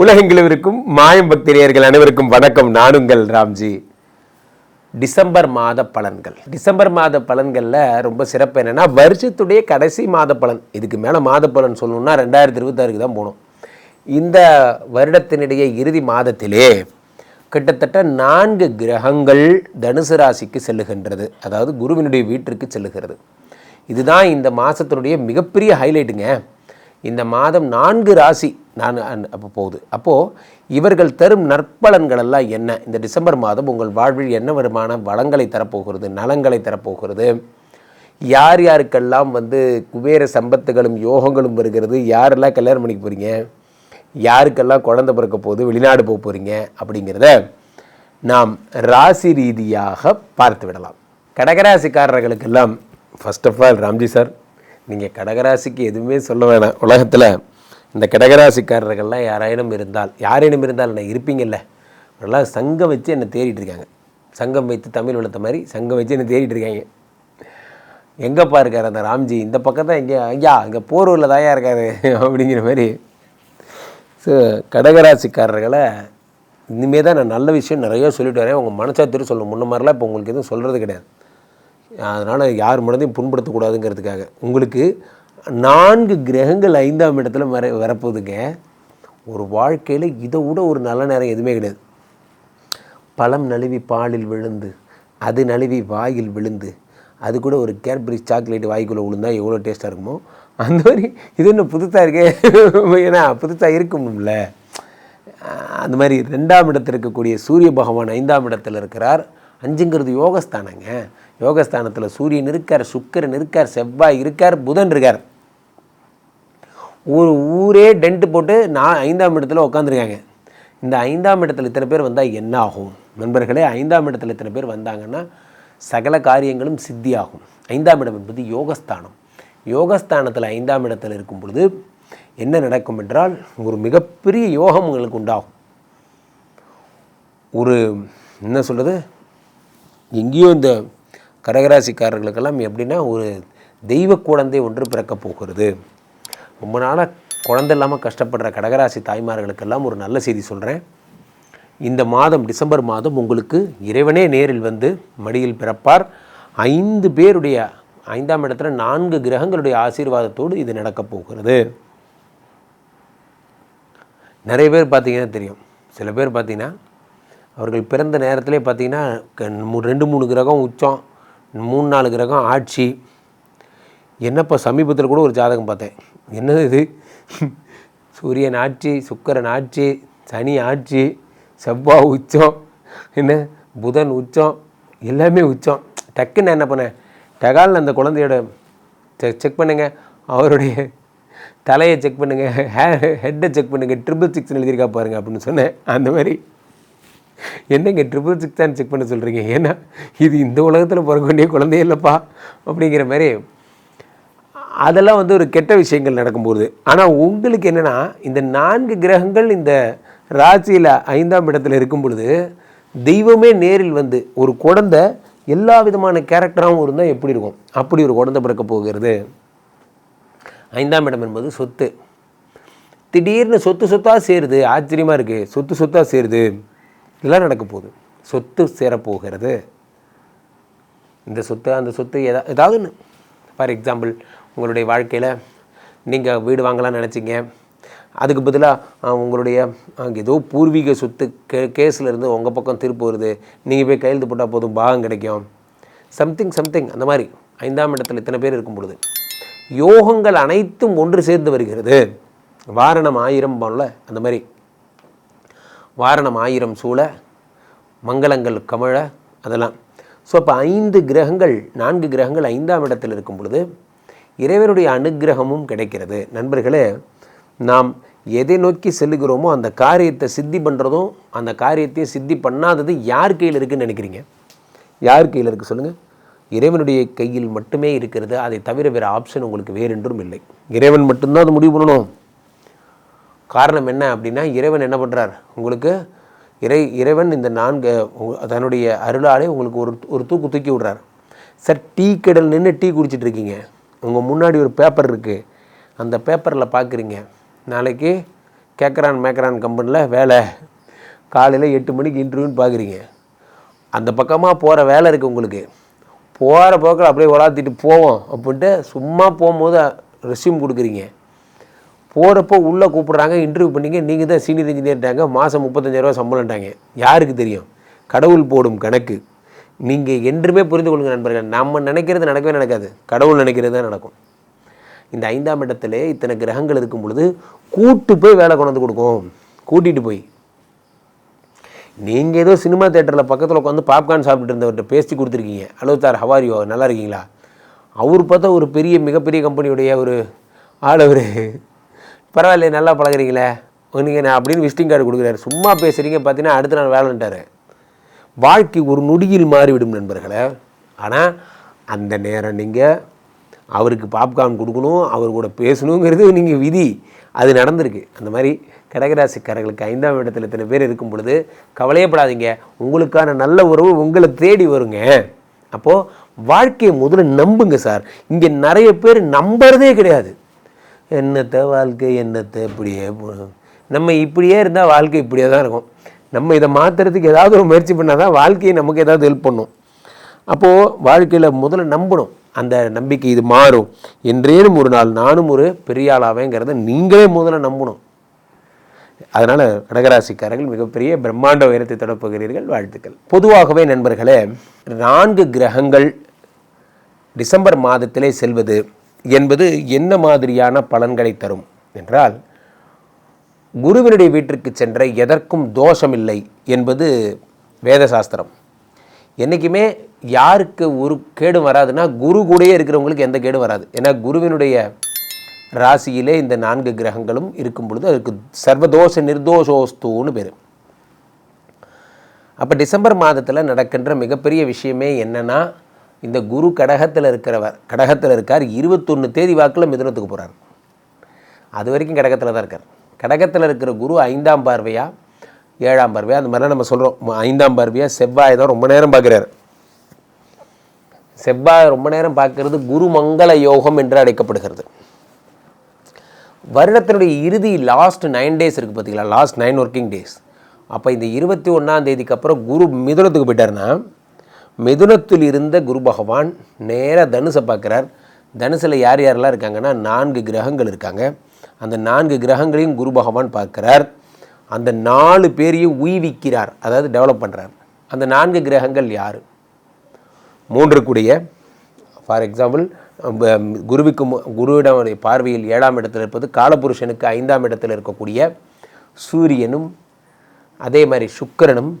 உலகெங்கிலும் இருக்கும் மாயம் பக்திரியர்கள் அனைவருக்கும் வணக்கம். நானுங்கள் ராம்ஜி. டிசம்பர் மாத பலன்கள். டிசம்பர் மாத பலன்களில் ரொம்ப சிறப்பு என்னென்னா வருஷத்துடைய கடைசி மாத பலன். இதுக்கு மேலே மாத பலன் சொல்லணும்னா ரெண்டாயிரத்தி இருபத்தாறுக்கு தான் போகணும். இந்த வருடத்தினுடைய இறுதி மாதத்திலே கிட்டத்தட்ட நான்கு கிரகங்கள் தனுசு ராசிக்கு செல்லுகின்றது. அதாவது குருவினுடைய வீட்டிற்கு செல்லுகிறது. இதுதான் இந்த மாதத்தினுடைய மிகப்பெரிய ஹைலைட்டுங்க இந்த மாதம் நான்கு ராசி நான் அப்போ போகுது. அப்போது இவர்கள் தரும் நற்பலன்கள் எல்லாம் என்ன? இந்த டிசம்பர் மாதம் உங்கள் வாழ்வில் என்ன வருமான வளங்களை தரப்போகிறது நலங்களை தரப்போகிறது? யார் யாருக்கெல்லாம் வந்து குபேர சம்பத்துகளும் யோகங்களும் வருகிறது? யாரெல்லாம் கல்யாணம் பண்ணிக்க போகிறீங்க யாருக்கெல்லாம் குழந்தை பிறக்க போகுது? வெளிநாடு போக போகிறீங்க அப்படிங்கிறத நாம் ராசி ரீதியாக பார்த்து விடலாம். கடகராசிக்காரர்களுக்கெல்லாம் first of all Ramji sir நீங்கள் கடகராசிக்கு எதுவுமே சொல்ல வேணாம். உலகத்தில் இந்த கடகராசிக்காரர்கள்லாம் யாராயினும் இருந்தால் யாரேனும் இருந்தால் என்ன இருப்பீங்கல்ல? அவரெல்லாம் சங்கம் வச்சு என்னை தேடிட்டு இருக்காங்க. சங்கம் வைத்து தமிழ் வளர்த்த மாதிரி சங்கம் வச்சு என்னை தேடிட்டு இருக்காங்க. எங்கேப்பா இருக்கார் அந்த ராம்ஜி? இந்த பக்கம் தான் எங்கே ஐயா இங்கே போரூரில் தாயா இருக்கார் அப்படிங்கிற மாதிரி. ஸோ கடகராசிக்காரர்களை இனிமேல் தான் நான் நல்ல விஷயம் நிறைய சொல்லிட்டு வரேன். உங்கள் மனசாத்திரி சொல்ல முன்ன மாதிரிலாம் இப்போ உங்களுக்கு எதுவும் சொல்கிறது கிடையாது. அதனால் யார் மனதையும் புண்படுத்தக்கூடாதுங்கிறதுக்காக. உங்களுக்கு நான்கு கிரகங்கள் ஐந்தாம் இடத்துல வர வரப்போகுதுங்க. ஒரு வாழ்க்கையில் இதை விட ஒரு நல்ல நேரம் எதுவுமே கிடையாது. பழம் நழுவி பாலில் விழுந்து அது நழுவி வாயில் விழுந்து அது கூட ஒரு கேட்பரி சாக்லேட் வாய்க்குள்ளே விழுந்தா எவ்வளோ டேஸ்ட்டாக இருக்குமோ அந்த மாதிரி இது என்ன புதுசாக இருக்கே. ஏன்னா புதுசாக இருக்கும்ல. அந்த மாதிரி ரெண்டாம் இடத்தில் இருக்கக்கூடிய சூரிய பகவான் ஐந்தாம் இடத்தில் இருக்கிறார். அஞ்சுங்கிறது யோகஸ்தானங்க. யோகஸ்தானத்தில் சூரியன் இருக்கார் சுக்கரன் இருக்கார் செவ்வாய் இருக்கார் புதன் இருக்கார். ஒரு ஊரே டென்ட் போட்டு நான் ஐந்தாம் இடத்துல உட்காந்துருக்காங்க இந்த ஐந்தாம் இடத்துல இத்தனை பேர் வந்தால் என்ன ஆகும்? நண்பர்களே ஐந்தாம் இடத்துல இத்தனை பேர் வந்தாங்கன்னா சகல காரியங்களும் சித்தியாகும். ஐந்தாம் இடம் என்பது யோகஸ்தானம். யோகஸ்தானத்தில் ஐந்தாம் இடத்தில் இருக்கும் பொழுது என்ன நடக்கும் என்றால் ஒரு மிகப்பெரிய யோகம் உங்களுக்கு உண்டாகும். ஒரு என்ன சொல்கிறது எங்கேயோ இந்த கடகராசிக்காரர்களுக்கெல்லாம் எப்படின்னா ஒரு தெய்வ குழந்தை ஒன்று பிறக்கப் போகிறது. ரொம்ப நாளாக குழந்தை இல்லாமல் கஷ்டப்படுற கடகராசி தாய்மார்களுக்கெல்லாம் ஒரு நல்ல செய்தி சொல்கிறேன் இந்த மாதம் டிசம்பர் மாதம் உங்களுக்கு இறைவனே நேரில் வந்து மடியில் பிறப்பார். ஐந்து பேருடைய ஐந்தாம் இடத்துல நான்கு கிரகங்களுடைய ஆசீர்வாதத்தோடு இது நடக்கப் போகிறது. நிறைய பேர் பார்த்திங்கன்னா தெரியும். சில பேர் பார்த்திங்கன்னா அவர்கள் பிறந்த நேரத்திலே பார்த்தீங்கன்னா ரெண்டு மூணு கிரகம் உச்சம் மூணு நாலு கிரகம் ஆட்சி என்னப்பா சமீபத்தில் கூட ஒரு ஜாதகம் பார்த்தேன். என்னது இது? சூரியன் ஆட்சி சுக்கரன் ஆட்சி சனி ஆட்சி செவ்வாய் உச்சம் என்ன? புதன் உச்சம் எல்லாமே உச்சம். டக்குன்னு என்ன பண்ணேன்? டகாலில் அந்த குழந்தையோட செக் செக் பண்ணுங்கள் அவருடைய தலையை செக் பண்ணுங்கள் ஹே ஹெட்டை செக் பண்ணுங்கள் ட்ரிபிள் சிக்ஸ் எழுதியிருக்கா பாருங்க அப்படின்னு சொன்னேன். அந்த மாதிரி. என்னங்க ட்ரிபிள் சிக்ஸ் தான் செக் பண்ண சொல்கிறீங்க ஏன்னா இது இந்த உலகத்தில் பிறக்க வேண்டிய குழந்தையே இல்லைப்பா. அப்படிங்கிற மாதிரி அதெல்லாம் வந்து ஒரு கெட்ட விஷயங்கள் நடக்கும்போது. ஆனால் உங்களுக்கு என்னென்னா இந்த நான்கு கிரகங்கள் இந்த ராசியில் ஐந்தாம் இடத்துல இருக்கும் பொழுது தெய்வமே நேரில் வந்து ஒரு குழந்தை எல்லா விதமான கேரக்டராகவும் இருந்தால் எப்படி இருக்கும்? அப்படி ஒரு குழந்தை பிறக்க போகிறது. ஐந்தாம் இடம் என்பது சொத்து. திடீர்னு சொத்து சொத்தாக சேருது ஆச்சரியமாக இருக்குது சொத்து சொத்தாக சேருது. இதெல்லாம் நடக்க போகுது. சொத்து சேரப்போகிறது. இந்த சொத்து அந்த சொத்து எதா ஏதாவது ஒன்று ஃபார் எக்ஸாம்பிள் உங்களுடைய வாழ்க்கையில் நீங்கள் வீடு வாங்கலாம்னு நினச்சிங்க. அதுக்கு பதிலாக உங்களுடைய ஏதோ பூர்வீக சொத்து கே கேஸில் இருந்து உங்கள் பக்கம் திருப்பு வருது. நீங்கள் போய் கையெழுத்து போட்டால் போதும் பாகம் கிடைக்கும். சம்திங் சம்திங் அந்த மாதிரி. ஐந்தாம் இடத்துல இத்தனை பேர் இருக்கும் பொழுது. யோகங்கள் அனைத்தும் ஒன்று சேர்ந்து வருகிறது. வாரணம் ஆயிரம் போல அந்த மாதிரி. வாரணம் ஆயிரம் சூழ மங்களங்கள் கமழ அதெல்லாம். ஸோ அப்போ ஐந்து கிரகங்கள் நான்கு கிரகங்கள் ஐந்தாம் இடத்தில் இருக்கும் பொழுது இறைவனுடைய அனுக்கிரகமும் கிடைக்கிறது. நண்பர்களே நாம் எதை நோக்கி செல்லுகிறோமோ அந்த காரியத்தை சித்தி பண்ணுறதும் அந்த காரியத்தையும் சித்தி பண்ணாதது யார் கையில் இருக்குன்னு நினைக்கிறீங்க? யார் கையில் இருக்குது சொல்லுங்கள் இறைவனுடைய கையில் மட்டுமே இருக்கிறது. அதை தவிர வேறு ஆப்ஷன் உங்களுக்கு வேறென்றும் இல்லை. இறைவன் மட்டும்தான் அது முடிவு பண்ணணும். காரணம் என்ன அப்படின்னா இறைவன் என்ன பண்ணுறார் உங்களுக்கு இறை இறைவன் இந்த நான்கு தன்னுடைய அருளாலே உங்களுக்கு ஒரு ஒரு தூக்கு தூக்கி விடுறார். சார் டீ கடல் நின்று டீ குடிச்சிட்ருக்கீங்க உங்கள் முன்னாடி ஒரு பேப்பர் இருக்குது அந்த பேப்பரில் பார்க்குறீங்க நாளைக்கு கேட்குறான் மேக்கரான் கம்பெனியில் வேலை. காலையில் எட்டு மணிக்கு இன்டர்வியூன்னு பார்க்குறீங்க அந்த பக்கமாக போகிற வேலை இருக்குது உங்களுக்கு. போகிற போக்கில் அப்படியே உலாத்திட்டு போவோம் அப்படின்ட்டு சும்மா போகும்போது ரெஸ்யூம் கொடுக்குறீங்க. போகிறப்போ உள்ளே கூப்பிட்றாங்க இன்டர்வியூ பண்ணிங்க. நீங்கள் தான் சீனியர் இன்ஜினியர்ட்டாங்க மாதம் முப்பத்தஞ்சாயிரரூவா சம்பளம்ட்டாங்க யாருக்கு தெரியும்? கடவுள் போடும் கணக்கு. நீங்கள் என்றுமே புரிந்து கொள்ளுங்க நண்பர்கள் நம்ம நினைக்கிறது நடக்கவே நடக்காது. கடவுள் நினைக்கிறது தான் நடக்கும். இந்த ஐந்தாம் இடத்துல இத்தனை கிரகங்கள் இருக்கும் பொழுது கூட்டு போய் வேலை கொண்டு வந்து கொடுக்கும். கூட்டிகிட்டு போய். நீங்கள் ஏதோ சினிமா தேட்டரில் பக்கத்தில் உட்காந்து பாப்கார்ன் சாப்பிட்டு இருந்தவர்கிட்ட பேசி கொடுத்துருக்கீங்க. ஹலோ சார் ஹவாரியோ நல்லா இருக்கீங்களா? அவர் பார்த்தா ஒரு பெரிய மிகப்பெரிய கம்பெனியுடைய ஒரு ஆள் அவர். பரவாயில்ல நல்லா பழகுறீங்களே. நீங்கள் நான் அப்படின்னு விசிட்டிங் கார்டு கொடுக்குறாரு. சும்மா பேசுகிறீங்க பார்த்தீங்கன்னா அடுத்த நாள் வேலைன்ட்டார். வாழ்க்கை ஒரு நொடியில் மாறிவிடும் நண்பர்களே. ஆனால் அந்த நேரம் நீங்கள் அவருக்கு பாப்கார்ன் கொடுக்கணும் அவர் கூட பேசணுங்கிறது நீங்கள் விதி. அது நடந்திருக்கு. அந்த மாதிரி கடகராசிக்காரர்களுக்கு ஐந்தாம் இடத்துல இத்தனை பேர் இருக்கும் பொழுது கவலையப்படாதீங்க. உங்களுக்கான நல்ல உறவு உங்களை தேடி வருங்க. அப்போது வாழ்க்கையை முதல்ல நம்புங்க சார். இங்கே நிறைய பேர் நம்புறதே கிடையாது. என்னத்தை வாழ்க்கை என்னத்தை இப்படியே நம்ம இப்படியே இருந்தால் வாழ்க்கை இப்படியே தான் இருக்கும். நம்ம இதை மாற்றுறதுக்கு ஏதாவது ஒரு முயற்சி பண்ணால் தான் வாழ்க்கையை நமக்கு ஏதாவது ஹெல்ப் பண்ணும். அப்போது வாழ்க்கையில் முதல்ல நம்பணும். அந்த நம்பிக்கை இது மாறும். என்றேனும் ஒரு நாள் நானும் ஒரு பெரிய ஆளாவேங்கிறத நீங்களே முதல்ல நம்பணும். அதனால் கடகராசிக்காரர்கள் மிகப்பெரிய பிரம்மாண்ட உயரத்தை தொடப்புகிறீர்கள் வாழ்த்துக்கள். பொதுவாகவே நண்பர்களே நான்கு கிரகங்கள் டிசம்பர் மாதத்திலே செல்வது என்பது என்ன மாதிரியான பலன்களை தரும்? என்றால் குருவினுடைய வீட்டிற்கு சென்ற எதற்கும் தோஷமில்லை என்பது வேதசாஸ்திரம். என்றைக்குமே யாருக்கு ஒரு கேடு வராதுன்னா குரு கூடயே இருக்கிறவங்களுக்கு எந்த கேடும் வராது. ஏன்னா குருவினுடைய ராசியிலே இந்த நான்கு கிரகங்களும் இருக்கும் பொழுது அதுக்கு சர்வதோஷ நிர்தோஷோஸ்தூன்னு பேர். அப்போ டிசம்பர் மாதத்தில் நடக்கின்ற மிகப்பெரிய விஷயமே என்னென்னா இந்த குரு கடகத்தில் இருக்கிறவர் கடகத்தில் இருக்கார். இருபத்தொன்று தேதி வாக்கில் மிதுனத்துக்கு போகிறார் அது வரைக்கும் கடகத்தில் தான் இருக்கார். கடகத்தில் இருக்கிற குரு ஐந்தாம் பார்வையா? ஏழாம் பார்வையா? அந்த மாதிரிலாம் நம்ம சொல்கிறோம் ஐந்தாம் பார்வையா? செவ்வாய் தான் ரொம்ப நேரம் பார்க்குறாரு. செவ்வாய் ரொம்ப நேரம் பார்க்கறது குரு மங்கள யோகம் என்று அழைக்கப்படுகிறது. வருடத்தினுடைய இறுதி லாஸ்ட் நைன் டேஸ் இருக்குது பார்த்தீங்களா லாஸ்ட் நைன் ஒர்க்கிங் டேஸ் அப்போ இந்த இருபத்தி ஒன்றாம் தேதிக்கு அப்புறம் குரு மிதுனத்துக்கு போயிட்டார்னா மிதுனத்தில் இருந்த குரு பகவான் நேராக தனுசை பார்க்குறார். தனுசில் யார் யாரெல்லாம் இருக்காங்கன்னா நான்கு கிரகங்கள் இருக்காங்க. அந்த நான்கு கிரகங்களையும் குரு பகவான் பார்க்குறார். அந்த நாலு பேரையும் உய்விக்கிறார் அதாவது டெவலப் பண்ணுறார் அந்த நான்கு கிரகங்கள் யார்? மூன்று கூடிய ஃபார் எக்ஸாம்பிள் குருவிக்கு குருவிடம் பார்வையில் ஏழாம் இடத்தில் இருப்பது காலபுருஷனுக்கு ஐந்தாம் இடத்தில் இருக்கக்கூடிய சூரியனும் அதே மாதிரி சுக்கிரனும்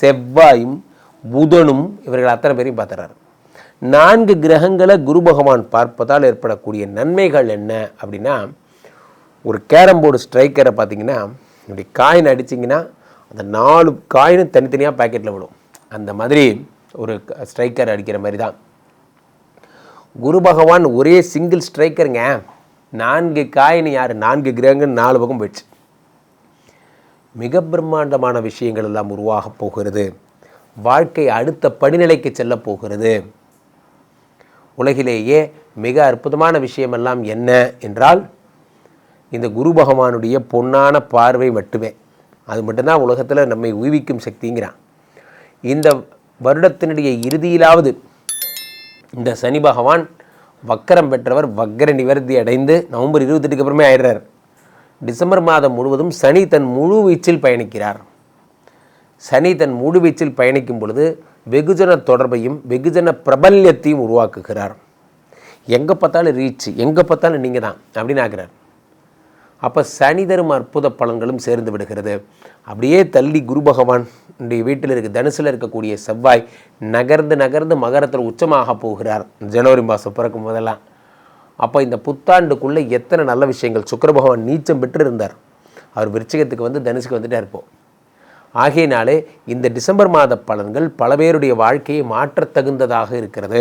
செவ்வாயும் புதனும் இவர்கள் அத்தனை பேரையும் பார்த்துறாரு. நான்கு கிரகங்களை குரு பகவான் பார்ப்பதால் ஏற்படக்கூடிய நன்மைகள் என்ன அப்படின்னா ஒரு கேரம் போர்டு ஸ்ட்ரைக்கரை பார்த்தீங்கன்னா இப்படி காயின் அடிச்சிங்கன்னா அந்த நாலு காயினும் தனித்தனியாக பாக்கெட்டில் விடும். அந்த மாதிரி ஒரு ஸ்ட்ரைக்கர் அடிக்கிற மாதிரி தான். குரு பகவான் ஒரே சிங்கிள் ஸ்ட்ரைக்கருங்க நான்கு காயின் யார்? நான்கு கிரகங்கள் நாலு பக்கம் போயிடுச்சு. மிக பிரம்மாண்டமான விஷயங்கள் எல்லாம் உருவாக போகிறது. வாழ்க்கை அடுத்த படிநிலைக்கு செல்லப் போகிறது. உலகிலேயே மிக அற்புதமான விஷயமெல்லாம் என்ன என்றால் இந்த குரு பகவானுடைய பொன்னான பார்வை மட்டுமே. அது மட்டும்தான் உலகத்தில் நம்மை உய்விக்கும் சக்திங்கிறான். இந்த வருடத்தினுடைய இறுதியிலாவது இந்த சனி பகவான் வக்கரம் பெற்றவர் வக்கர நிவர்த்தி அடைந்து நவம்பர் இருபத்தெட்டுக்கு அப்புறமே ஆயிடுறார். டிசம்பர் மாதம் முழுவதும் சனி தன் முழு வீச்சில் பயணிக்கிறார். சனி தன் முழு வீச்சில் பயணிக்கும் பொழுது வெகுஜன தொடர்பையும் வெகுஜன பிரபல்யத்தையும் உருவாக்குகிறார். எங்கே பார்த்தாலும் ரீச் எங்கே பார்த்தாலும் நீங்கள் தான் அப்படின்னு ஆகிறார் அப்போ சனி தரும் அற்புத பலன்களும் சேர்ந்து விடுகிறது. அப்படியே தள்ளி குரு பகவான் வீட்டில் இருக்க தனுசில் இருக்கக்கூடிய செவ்வாய் நகர்ந்து நகர்ந்து மகரத்தில் உச்சமாக போகிறார். ஜனவரி மாதம் பிறக்கும் போதெல்லாம். அப்போ இந்த புத்தாண்டுக்குள்ளே எத்தனை நல்ல விஷயங்கள்? சுக்கர பகவான் நீச்சம் பெற்று இருந்தார் அவர் விருச்சிகத்துக்கு வந்து தனுசுக்கு வந்துட்டே இருப்போம் ஆகையினாலே இந்த டிசம்பர் மாத பலன்கள் பல பேருடைய வாழ்க்கையை மாற்றத் தகுந்ததாக இருக்கிறது.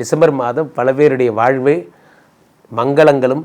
டிசம்பர் மாதம் பல பேருடைய வாழ்வு மங்களங்களும்